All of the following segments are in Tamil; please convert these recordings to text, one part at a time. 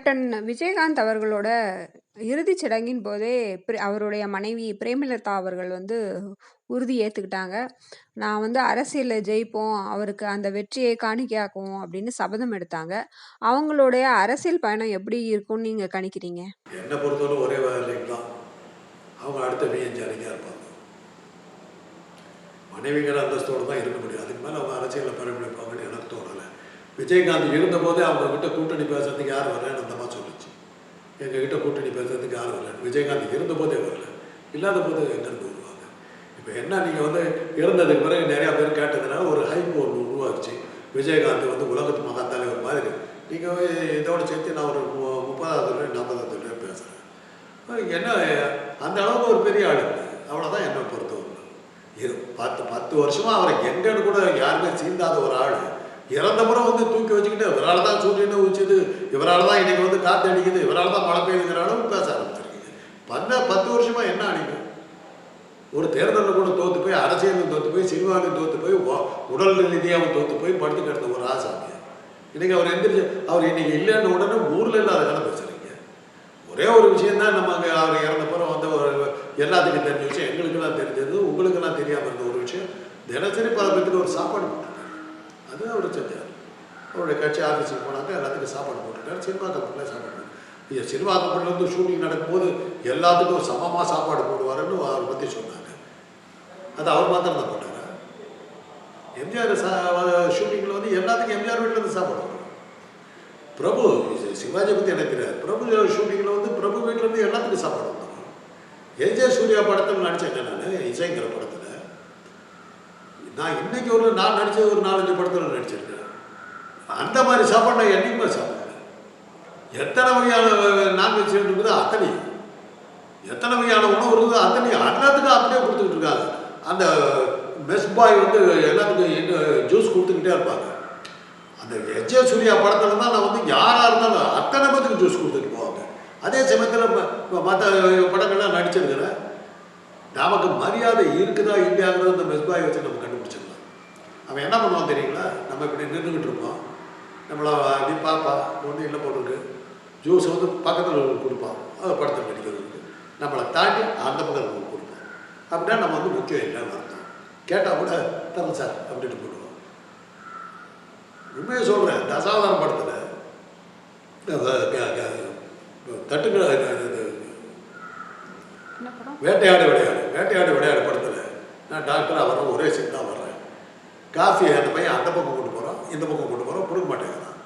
கேப்டன் விஜயகாந்த் அவர்களோட இறுதிச் சடங்கின் போதே அவருடைய மனைவி பிரேமலதா அவர்கள் வந்து உறுதி ஏற்றுக்கிட்டாங்க நான் வந்து அரசியலில் ஜெயிப்போம். அவருக்கு அந்த வெற்றியை காணிக்கையாக்குவோம் அப்படின்னு சபதம் எடுத்தாங்க. அவங்களுடைய அரசியல் பயணம் எப்படி இருக்கும்னு நீங்கள் கணிக்கிறீங்க? என்னை பொறுத்தவரை ஒரே வேலைக்கு தான் அவங்க அடுத்த விஎன்ஜாரிக்காக இருப்பாங்க மனைவிகள் அந்தஸ்தோடு தான் இருக்க முடியும் அதுக்கு மேலே அவங்க அரசியலில் பரப்பிடிப்பாங்கன்னு எனக்கு தோணலை விஜயகாந்த் இருந்தபோதே அவங்கக்கிட்ட கூட்டணி பேசுறதுக்கு யார் வரலன்னு அந்த சொல்லிச்சு சொல்லுச்சு. எங்ககிட்ட கூட்டணி பேசுறதுக்கு யார் வரலன்னு விஜயகாந்த் இருந்தபோதே வரல. இல்லாத போது எங்கேருந்து வருவாங்க? இப்போ என்ன நீங்கள் வந்து இருந்ததுக்கு பிறகு நிறையா பேர் கேட்டதுனால ஒரு ஹைப் ஒன்று உருவாச்சு விஜயகாந்த் வந்து உலகத்து மகா தலைவர் மாதிரி. நீங்கள் இதோட சேர்த்து நான் ஒரு மு- முப்பதாவது ரூபாய் நாற்பதாவது ரூபாய் பேசுகிறேன் என்ன அந்த அளவுக்கு ஒரு பெரிய ஆள் அவ்வளோதான் என்னை பொறுத்தவரை. இரு பத்து பத்து வருஷமாக அவரை எங்கன்னு கூட யாருமே சீந்தாத ஒரு ஆள். இறந்தபுறம் வந்து தூக்கி வச்சுக்கிட்டு இவரால் தான் சூரியனை உச்சிது இவரால் தான் இன்றைக்கி வந்து காற்று அடிக்குது இவரால் தான் மழை பெய்யுதுங்கிற அளவுக்கு பேச ஆரம்பிச்சிருக்கீங்க. பண்ண பத்து வருஷமாக என்ன அடிக்கும் ஒரு தேர்தலில் கூட தோற்று போய் அரசியலும் தோற்று போய் சினிமாவிலும் தோற்று போய் உடல் ரீதியாகவும் தோற்று போய் படுத்து கிடந்த ஒரு ஆசாமி இன்றைக்கி அவர் எந்திரிச்சு அவர் இன்னைக்கு இல்லைன்னு உடனே ஊரில் இல்லாத கடை பேசுறீங்க. ஒரே ஒரு விஷயம் தான் நம்ம அங்கே அவர் இறந்தப்புறம் வந்து ஒரு எல்லாத்துக்கும் தெரிஞ்ச விஷயம் எங்களுக்கெல்லாம் தெரிஞ்சது உங்களுக்கெல்லாம் தெரியாமல் இருந்த ஒரு விஷயம். தினசரி பல பேத்துக்கு ஒரு சாப்பாடு அது அவர் செஞ்சார். அவருடைய கட்சி ஆஃபீஸுக்கு போனாங்க எல்லாத்துக்கும் சாப்பாடு போட்டுட்டார் சினிமா கம்பெனியில் சாப்பாடு போட்டு ஐயா சினிமா கம்பெனியில் வந்து ஷூட்டிங் நடக்கும்போது எல்லாத்துக்கும் சமமாக சாப்பாடு போடுவாருன்னு அவரை பற்றி சொன்னாங்க. அது அவர் மாத்திரம் தான் போட்டாங்க எம்ஜிஆர் சா ஷூட்டிங்கில் வந்து எல்லாத்துக்கும் எம்ஜிஆர் வீட்டிலேருந்து சாப்பாடு வரும் பிரபு சிவாஜி பற்றி நினைக்கிறார் தெரியாது. பிரபு ஷூட்டிங்கில் வந்து பிரபு வீட்டிலேருந்து எல்லாத்துக்கும் சாப்பாடு வந்தாங்க எஜே சூர்யா படத்தில் நடித்தேன் நான் நான் இன்னைக்கு ஒரு நான் நடித்த ஒரு நாலஞ்சு படத்தில் நடிச்சிருக்கேன். அந்த மாதிரி சாப்பாடு நான் என்னைக்குமே சாப்பிடுவேன் எத்தனை வகையான நான்வெஜ் இருக்குதோ அத்தனையும் எத்தனை வகையான உணவு இருக்குதோ அத்தனையும் எல்லாத்துக்கும் அப்படியே கொடுத்துக்கிட்டு இருக்காங்க. அந்த மெஸ் பாய் வந்து எல்லாத்துக்கும் என்ன ஜூஸ் கொடுத்துக்கிட்டே இருப்பாங்க. அந்த எஜ்ஜே சூர்யா படத்தில் தான் நான் வந்து யாராக இருந்தாலும் அத்தனை பேத்துக்கு ஜூஸ் கொடுத்துட்டு போவாங்க. அதே சமயத்தில் மற்ற படங்கள்லாம் நடிச்சிருக்கிறேன். நமக்கு மரியாதை இருக்குதா இல்லையாங்கிறது அந்த மெஸ்பாய் வச்சு நம்ம கண்டுபிடிச்சிடலாம் அவன் என்ன பண்ணுவான் தெரியுங்களா? நம்ம இப்படி நின்றுக்கிட்டு இருப்போம். நம்மளை அப்படி பார்ப்பா ஒன்றும் இல்லை போட்டுருக்கு. ஜூஸ் வந்து பக்கத்தில் கொடுப்பான் அதை படத்தில் நடிக்கிறதுக்கு நம்மளை தாண்டி அந்த பக்கத்தில் கொடுப்பான் அப்படின்னா நம்ம வந்து முக்கியம் இல்லைன்னு அர்த்தம் கேட்டால் கூட தரேன் சார் அப்படின்ட்டு போடுவோம். உண்மையை சொல்கிறேன் தசாவதாரம் படத்தில் தட்டுக்கிற? வேட்டையாடு விளையாடு. வேட்டையாடு விளையாடு படத்தில். நான் டாக்டராக வர்றேன் ஒரே காஃபி அந்த பையன் அந்த பக்கம் கொண்டு போகிறான் இந்த பக்கம் கொண்டு போகிறான் கொடுக்க மாட்டேங்கிறான்.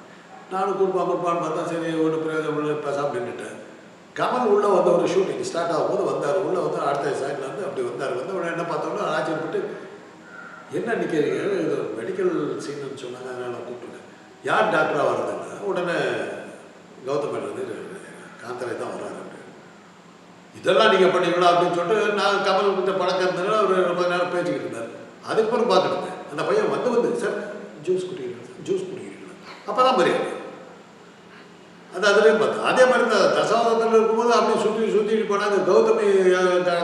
நானும் கொடுப்பான் கொடுப்பான்னு பார்த்தா சரி ஒன்று பிரயோஜனம் இல்லை பேசாமல் நின்றுட்டேன். கமல் உள்ளே வந்த ஒரு ஷூட்டிங் ஸ்டார்ட் ஆகும்போது வந்தார் உள்ளே வந்து அடுத்த சைடில் வந்து அப்படி வந்தார். வந்து உடனே என்ன பார்த்தோம்னா ஆச்சரியப்பட்டு என்ன நிற்கிறீங்க இது மெடிக்கல் சீன்னு சொன்னாங்க அதனால் நான் கூப்பிட்டுருக்கேன் யார் டாக்டராக வர்றதுன்னா? உடனே கௌதம் வந்து காந்தரை தான் வர்றாரு. இதெல்லாம் நீங்கள் பண்ணிக்கலாம் அப்படின்னு சொல்லிட்டு நான் கமல் கிட்ட பழக்கம் இருந்ததுனால ஒரு ரொம்ப நேரம் பேசிக்கிட்டு இருந்தார். அதுக்கப்புறம் பார்த்துட்டு அந்த பையன் வந்து வந்து சார் ஜூஸ் குடிக்கிறீங்களா சார் ஜூஸ் குடிக்கிறீங்களா அப்போ தான் மரியாதை. அது அதுலேயும் பார்த்தோம் அதே மாதிரி இந்த தசாவதத்தில் இருக்கும்போது அப்படியே சுற்றி சுற்றிட்டு போனாங்க கௌதமி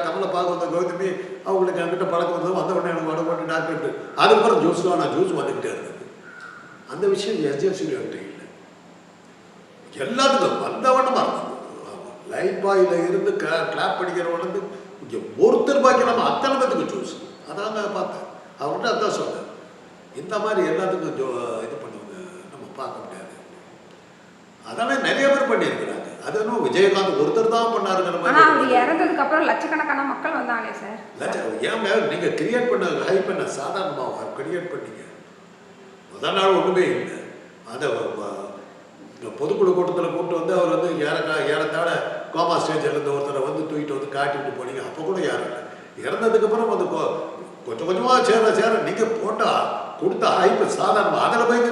கமலை பார்க்க வந்த கௌதமி அவங்களுக்கு என்கிட்ட பழக்கம் வந்தது வந்த உடனே எனக்கு உடம்பு போட்டு டாக்டர் அதுக்கப்புறம் ஜூஸ்லாம் நான் ஜூஸ் வந்துக்கிட்டே இருந்தது அந்த விஷயம் எஸ்ஜிஎஃப்சி இல்லை. எல்லாத்துக்கும் வந்தவண்ணமாக இருந்தது லைட் பாயில் இருந்து க கிளாப் படிக்கிறவனுக்கு இங்கே ஒருத்தர் பாக்கி நம்ம அத்தனை பேத்துக்கு ஜூஸ் அதான் நான் பார்த்தேன். அவர்கிட்ட அதான் சொன்னேன் இந்த மாதிரி எல்லாத்துக்கும் ஜோ இது பண்ணுவாங்க. நம்ம பார்க்க முடியாது. அதெல்லாம் நிறைய பேர் பண்ணியிருக்கிறாங்க. அது இன்னும் விஜயகாந்த் ஒருத்தர் தான் பண்ணாருங்கிற ஆனா அவர் மாதிரி இறந்ததுக்கு அப்புறம் லட்சக்கணக்கான மக்கள் வந்தாங்களே சார். லட்சம் ஏன் நீங்கள் கிரியேட் பண்ண ஹை பண்ண சாதாரணமாக கிரியேட் பண்ணீங்க. முதல் நாள் ஒன்றுமே இல்லை. அதை பொதுக்குழு கூட்டத்தில் கூப்பிட்டு வந்து அவர் வந்து ஏறக்கா ஏறத்தாழ கோமா ஸ்டேஜில் இருந்த ஒருத்தரை வந்து தூக்கிட்டு வந்து காட்டிட்டு போனீங்க. அப்போ கூட யாரும் இல்லை. இறந்ததுக்கு அப்புறம் வந்து கொ- கொஞ்சம் கொஞ்சமாக சேர சேர. நீங்கள் போட்டால் கொடுத்த ஹைப்பு சாதாரணமாக அதில் போய்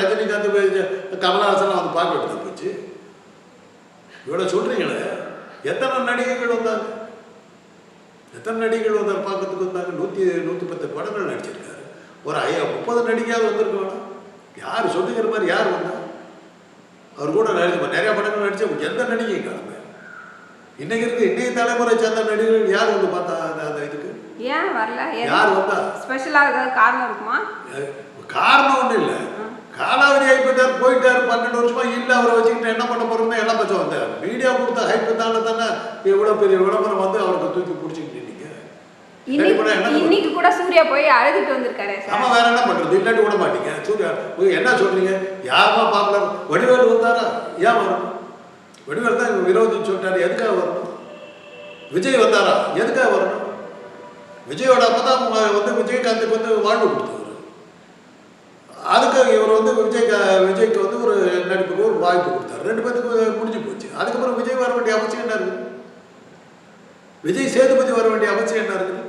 ரஜினிகாந்த் போய் கமலஹாசன் வந்து பார்க்க எடுத்து போச்சு. இவ்வளோ சொல்கிறீங்களே எத்தனை நடிகைகள் வந்தாங்க? எத்தனை நடிகைகள் வந்தார் பார்க்கறதுக்கு வந்தாங்க? நூற்றி நூற்றி பத்து படங்கள் நடிச்சிருக்காரு. ஒரு ஐயா முப்பது நடிகையாவது வந்திருக்க வேணாம் யார் சொல்லுங்கிற மாதிரி யார் வந்தா? அவர் கூட நடிச்சு நிறைய படங்கள் நடிச்சு எந்த நடிகை கிளம்ப இன்னைக்கு இருக்கு இன்னைக்கு தலைமுறை சேர்ந்த நடிகர்கள் யார் வந்து பார்த்தா அந்த அந்த இதுக்கு? ஏன் வரல? யார் வந்தா ஸ்பெஷலா ஏதாவது காரணம் இருக்குமா? காரணம் ஒன்றும் இல்லை. காலாவதி ஆகி போயிட்டார் பன்னெண்டு வருஷமா இல்லை அவரை வச்சுக்கிட்டு என்ன பண்ண போறோம்னு எல்லாம் மீடியா கொடுத்த ஹைப்பத்தால தானே இவ்வளோ பெரிய விளம்பரம் வந்து அவருக்கு தூக்கி பிடிச்சிக்கிட்டு இன்னைக்கு கூட சூர்யா போய் அழுதுட்டு வந்திருக்காரு. ஆமா வேற என்ன பண்றது? இல்லாட்டி விட மாட்டீங்க. சூர்யா என்ன சொல்றீங்க? யாருமா பாப்புலர் வடிவேல் வந்தாரா? ஏன் வரணும் வடிவேல் தான் விரோதின்னு சொல்லிட்டாரு. எதுக்காக வரணும்? விஜய் வந்தாரா? எதுக்காக வரணும்? விஜயோட அப்பா தான் வந்து விஜயகாந்துக்கு வந்து வாழ்வு கொடுத்தவர். அதுக்கு இவர் வந்து விஜய் விஜய்க்கு வந்து ஒரு நடிப்புக்கு ஒரு வாய்ப்பு கொடுத்தாரு. ரெண்டு பேத்துக்கு முடிஞ்சு போச்சு. அதுக்கப்புறம் விஜய் வர வேண்டிய அவசியம் என்ன இருக்குது? விஜய் சேதுபதி வர வேண்டிய அவசியம் என்ன இருக்குது?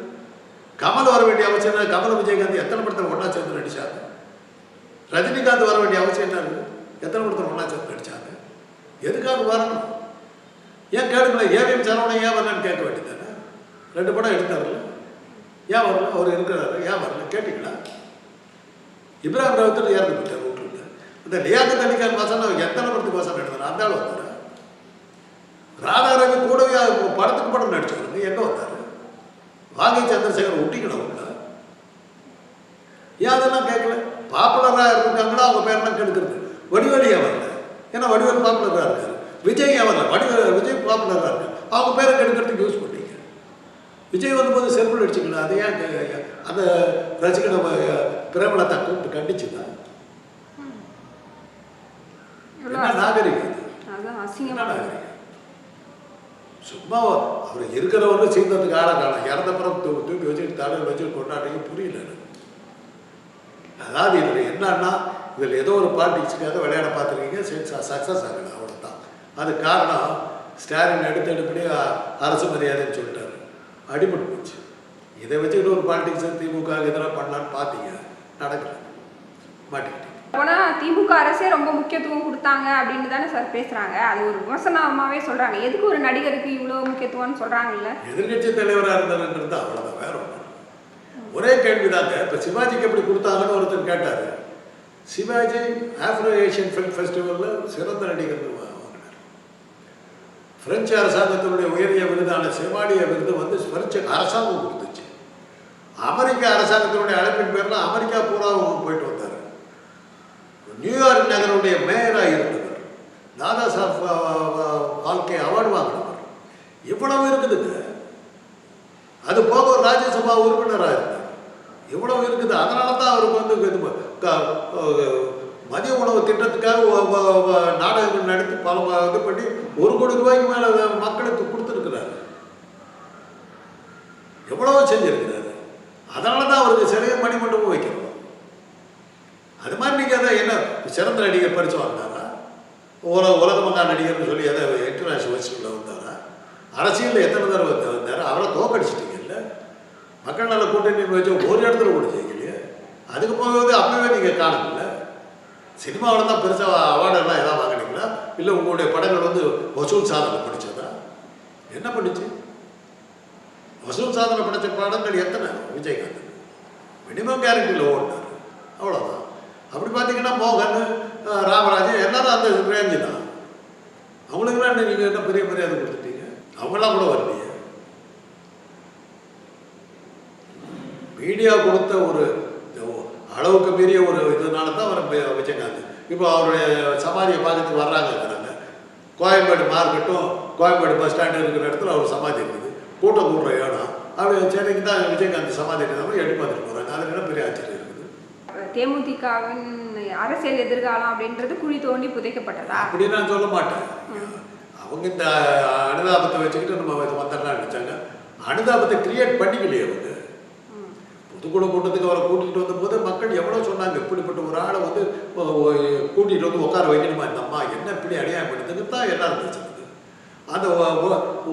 கமல் வர வேண்டிய அவசியம் என்ன? கமல் விஜயகாந்த் எத்தனை படத்தில் ஒன்றா சேர்ந்து நடிச்சாங்க? ரஜினிகாந்த் வர வேண்டிய அவசியம் என்ன இருக்குது? எத்தனை படத்தில் ஒன்றா சேர்ந்து நடிச்சாங்க? எதுக்காக வரணும்? ஏன் கேளுங்களேன் ஏவிஎம் சரவணன் ஏன் வரலன்னு கேட்க வேண்டியதானே ரெண்டு படம் எடுத்தார்ல ஏன் வரல? அவர் இருக்கிறாரு? ஏன் வரல? கேட்டீங்களா? இப்ராஹிம் ராவத்தில் இறந்து போயிட்டார்? விட்டுருங்க இந்த லியாக்கு அலிகான் வசனம் எத்தனை படத்துக்கு வசனம் எடுத்தார் அந்த ஆள் வந்தார் ராதாரவி கூடவே படத்துக்கு படம் நடிச்சுக்கிறாங்க எங்க வந்தார்? வாகை சந்திரசேகர் ஒட்டிக்கணும் உள்ள ஏன் அதெல்லாம் கேட்கல? பாப்புலராக இருக்காங்களோ அவங்க பேரெல்லாம் கெடுக்கிறது. வடிவழியாக வரல? ஏன்னா வடிவேல் பாப்புலராக இருக்காரு. விஜய் ஏன் வரல? வடிவேல் விஜய் பாப்புலராக இருக்காரு. அவங்க பேரை கெடுக்கிறதுக்கு யூஸ் பண்ணி விஜய் வந்தபோது செருப்பில் அடிச்சுக்கலாம் அதை ஏன் அந்த ரசிகனை பிரேமலதா கூப்பிட்டு கண்டிச்சுதான் நாகரிகம் சும்மா அவர் இருக்கிறவங்க சீந்ததுக்கு ஆள காலம் இறந்தப்புறம் தூ தூக்கி வச்சுட்டு தலையில் வச்சு கொண்டாடிங்க புரியல அதாவது இதில் என்னன்னா இதில் ஏதோ ஒரு பாலிடிக்ஸுக்காக விளையாட பார்த்துருக்கீங்க. சக்ஸஸ் ஆகல அவ்வளோதான் அது காரணம் ஸ்டாலின் எடுத்து எடுப்படி அரசு மரியாதைன்னு சொல்லிட்டாரு. அடிபட்டு போச்சு. இதை வச்சுக்கிட்டு ஒரு பாலிடிக்ஸ் திமுக எதிராக பண்ணலான்னு பார்த்தீங்க. நடக்கல. மாட்டிக்கிட்டீங்க போனா திமுக அரசே ரொம்ப முக்கியத்துவம் கொடுத்தாங்க அப்படின்னு தானே சார் பேசுறாங்க. அது ஒரு விமர்சனமாவே சொல்றாங்க. எதுக்கு ஒரு நடிகருக்கு இவ்வளவு முக்கியத்துவம்னு சொல்றாங்கல்ல? எதிர்கட்சி தலைவராக இருந்தாருன்றது அவ்வளோதான் வேற ஒன்றும் ஒரே கேள்விதாங்க. இப்போ சிவாஜிக்கு எப்படி கொடுத்தாங்கன்னு ஒருத்தர் கேட்டார். சிவாஜி ஆஃப்ரோ ஏஷியன் ஃபிலிம் ஃபெஸ்டிவலில் சிறந்த நடிகர் பிரெஞ்சு அரசாங்கத்தினுடைய உயரிய விருதான சிவாடிய விருது வந்து பிரெஞ்சு அரசாங்கம் கொடுத்துச்சு. அமெரிக்க அரசாங்கத்தினுடைய அழைப்பின் பேரில் அமெரிக்கா பூராவும் போயிட்டு வந்தார். நியூயார்க் நகருடைய மேயராக இருந்தவர். தாதா சாஹ் வாழ்க்கை அவார்டு வாங்கினவர். இவ்வளவு இருக்குதுங்க அது போக ஒரு ராஜ்யசபா உறுப்பினராக இருந்தார். இவ்வளவு இருக்குது. அதனால தான் அவருக்கு வந்து இது மதிய உணவு திட்டத்துக்காக நாடகங்கள் நடத்தி பல இது பண்ணி ஒரு கோடி ரூபாய்க்கு மேலே மக்களுக்கு கொடுத்துருக்கிறாரு. எவ்வளவோ செஞ்சிருக்கிறாரு. அதனால தான் அவருக்கு சிறைய மணிமண்டபம் வைக்கிறோம். அது மாதிரி நீங்கள் அதை என்ன சிறந்த நடிகர் பரிசு வாங்கினாரா? உலக உலகமங்கா நடிகர்னு சொல்லி எதை இன்டர்நேஷனல் ஃபெஸ்டிவலில் வந்தாரா? அரசியலில் எத்தனை தடவை வந்தார்? அவரை தோக்கடிச்சிட்டீங்கல்ல? மக்கள் நல கூட்டணி வச்சு ஒரு இடத்துல கூட ஜெயிக்கலையே. அதுக்கு போகும்போது அப்பவே நீங்கள் காணல சினிமாவில் தான் பெருசாக அவார்டெல்லாம் எதாவது வாங்கினீங்களா? இல்லை உங்களுடைய படங்கள் வந்து வசூல் சாதனை படித்ததா என்ன பண்ணிச்சு வசூல் சாதனை படித்த படங்கள் எத்தனை? விஜயகாந்த். மினிமம் கேரண்டியில் ஓடினார். அவ்வளோதான் அப்படி பார்த்தீங்கன்னா மோகன் ராமராஜன் எல்லாரும் அந்த ரேஞ்சு தான். அவங்களுக்குலாம் நீங்கள் என்ன பெரிய மரியாதை கொடுத்துட்டீங்க? அவங்களாம் கூட வரலையே. மீடியா கொடுத்த ஒரு அளவுக்கு பெரிய ஒரு இதனால தான் இப்போ அவருடைய சமாதியை பார்க்கறதுக்கு வர்றாங்கிறாங்க கோயம்பேடு மார்க்கெட்டும் கோயம்பேடு பஸ் ஸ்டாண்டு இருக்கிற இடத்துல அவர் சமாதி இருக்குது. கூட்டம் கூடுற இடம். அப்படி சென்னைக்கு தான் விஜயகாந்த் சமாதி இருக்கிறவங்க எட்டி பார்த்துட்டு போகிறாங்க என்ன பெரிய ஆச்சரியம் இருக்குது? தேமுதிகவின் அரசியல் எதிர்காலம் அப்படின்றது குழி தோண்டி புதைக்கப்பட்டதா? அப்படி நான் சொல்ல மாட்டேன். அவங்க இந்த அனுதாபத்தை வச்சுக்கிட்டு நம்ம மத்தெல்லாம் நினைச்சாங்க அனுதாபத்தை கிரியேட் பண்ணிக்கலையே அவங்க. ம். கூட்டத்துக்கு அவரை கூட்டிகிட்டு வந்தபோது மக்கள் எவ்வளோ சொன்னாங்க? இப்படிப்பட்ட ஒரு ஆளை வந்து கூட்டிகிட்டு வந்து உட்கார வைக்கணுமா? இந்த அம்மா என்ன இப்படி அநியாயம் பண்ணுதுன்னு தான் எல்லாரும் பேசுறது அந்த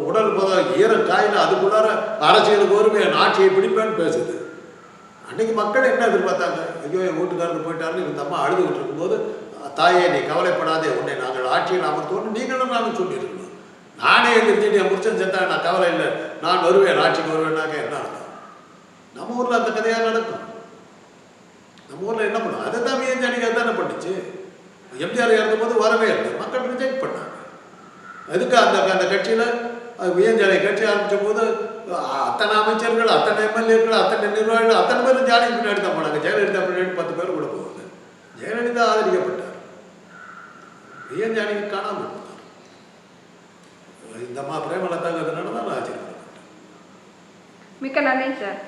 உடல் போத ஈரம் காயில் அதுக்குள்ளார அரசியலுக்கு வருமே ஆட்சியை பிடிப்பேன்னு பேசுது. அன்னைக்கு மக்கள் என்ன எதிர்பார்த்தாங்க? ஐயோ என் வீட்டுக்காரர் போயிட்டாருன்னு இந்த அம்மா அழுதுகிட்டு இருக்கும்போது தாயே நீ கவலைப்படாதே உன்னை நாங்கள் ஆட்சியில் அமர்த்தோன்னு நீங்களும் நானும் சொல்லியிருக்கணும் நானே எந்திரிச்சிட்டு என் புருஷன் செத்தா நான் கவலை இல்லை. நான் வருவேன் ஆட்சிக்கு வருவேன்னாக்க என்ன அர்த்தம்? நம்ம ஊரில் அந்த கதையாக நடக்கும். நம்ம ஊரில் என்ன பண்ணும்? அதை தான் விஎன் ஜானகி தானே பண்ணுச்சு? எம்ஜிஆர் இறந்தபோது வரவே இல்லை. மக்கள் ரிஜெக்ட் பண்ணாங்க. அதுக்கு அந்த அந்த கட்சியில் வியஞ்சாலை கட்சி ஆரம்பித்த போது அத்தனை அமைச்சர்கள் அத்தனை எம்எல்ஏக்கள் அத்தனை நிர்வாகிகள் அத்தனை பேரும் ஜானகி பின்னாடி தான் போனாங்க. ஜெயலலிதா பின்னாடி பத்து பேர் கூட போவாங்க ஜெயலலிதா ஆதரிக்கப்பட்டார். விஎன் ஜானகி காணாமல் போனார். இந்த அம்மா பிரேமலதாங்கிறதுனால தான் நான் ஆச்சரியப்படுறேன் மிக்க நன்றி சார்.